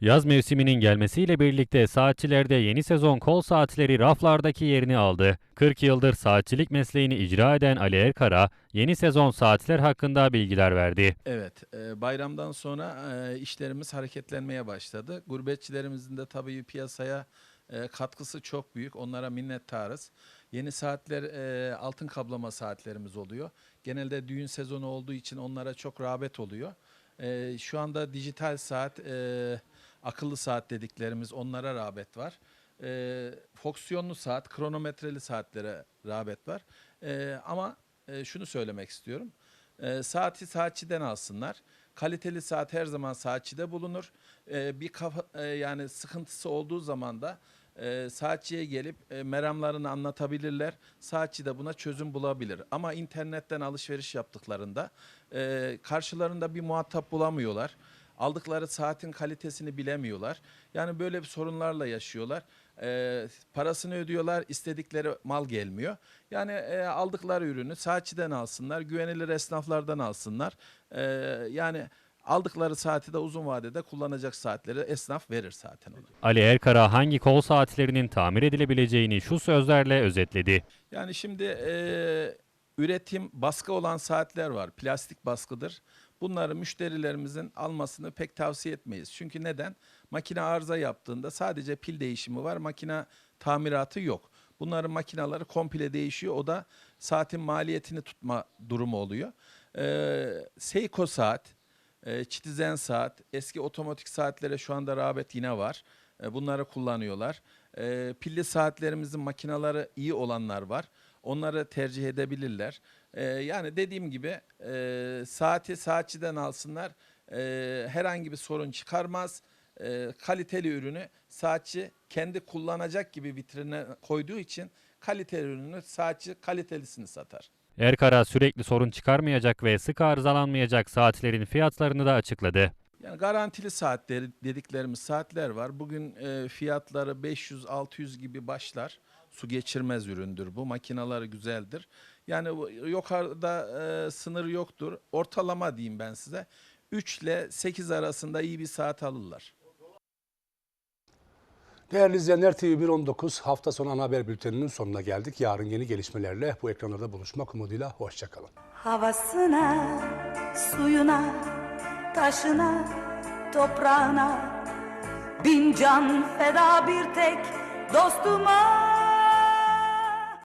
Yaz mevsiminin gelmesiyle birlikte saatçilerde yeni sezon kol saatleri raflardaki yerini aldı. 40 yıldır saatçilik mesleğini icra eden Ali Erkara, yeni sezon saatler hakkında bilgiler verdi. Evet, e, bayramdan sonra e, işlerimiz hareketlenmeye başladı. Gurbetçilerimizin de tabii piyasaya e, katkısı çok büyük. Onlara minnettarız. Yeni saatler, altın kaplama saatlerimiz oluyor. Genelde düğün sezonu olduğu için onlara çok rağbet oluyor. E, şu anda dijital saat, e, akıllı saat dediklerimiz onlara rağbet var. E, fonksiyonlu saat, kronometreli saatlere rağbet var. E, ama e, şunu söylemek istiyorum. E, saati saatçiden alsınlar. Kaliteli saat her zaman saatçide bulunur. E, bir kafa e, yani sıkıntısı olduğu zaman da e, saatçiye gelip e, meramlarını anlatabilirler. Saatçi de buna çözüm bulabilir. Ama internetten alışveriş yaptıklarında e, karşılarında bir muhatap bulamıyorlar. Aldıkları saatin kalitesini bilemiyorlar. Yani böyle bir sorunlarla yaşıyorlar. E, parasını ödüyorlar, istedikleri mal gelmiyor. Yani e, aldıkları ürünü saatçiden alsınlar, güvenilir esnaflardan alsınlar. E, yani aldıkları saati de uzun vadede kullanacak saatleri esnaf verir zaten. onu. Ali Erkara hangi kol saatlerinin tamir edilebileceğini şu sözlerle özetledi. Yani şimdi e, üretim baskı olan saatler var. Plastik baskıdır. Bunları müşterilerimizin almasını pek tavsiye etmeyiz. Çünkü neden? Makine arıza yaptığında sadece pil değişimi var. Makine tamiratı yok. Bunların makinaları komple değişiyor. O da saatin maliyetini tutma durumu oluyor. Ee, Seiko saat, e, Citizen saat, eski otomatik saatlere şu anda rağbet yine var. E, bunları kullanıyorlar. E, pilli saatlerimizin makinaları iyi olanlar var. Onları tercih edebilirler. E, yani dediğim gibi e, saati saatçiden alsınlar. E, herhangi bir sorun çıkarmaz. E, kaliteli ürünü saatçi kendi kullanacak gibi vitrine koyduğu için kaliteli ürünü saatçi kalitelisini satar. Erkara sürekli sorun çıkarmayacak ve sık arızalanmayacak saatlerin fiyatlarını da açıkladı. Yani garantili saatleri dediklerimiz saatler var. Bugün e, fiyatları 500-600 gibi başlar. Su geçirmez üründür bu. Makinaları güzeldir. Yani yukarıda e, sınır yoktur. Ortalama diyeyim ben size. 3 ile 8 arasında iyi bir saat alırlar. Değerli izleyenler TV119 hafta sonu ana haber bülteninin sonuna geldik. Yarın yeni gelişmelerle bu ekranlarda buluşmak umuduyla hoşçakalın. Havasına, suyuna, taşına, toprağına. Bin can feda bir tek dostuma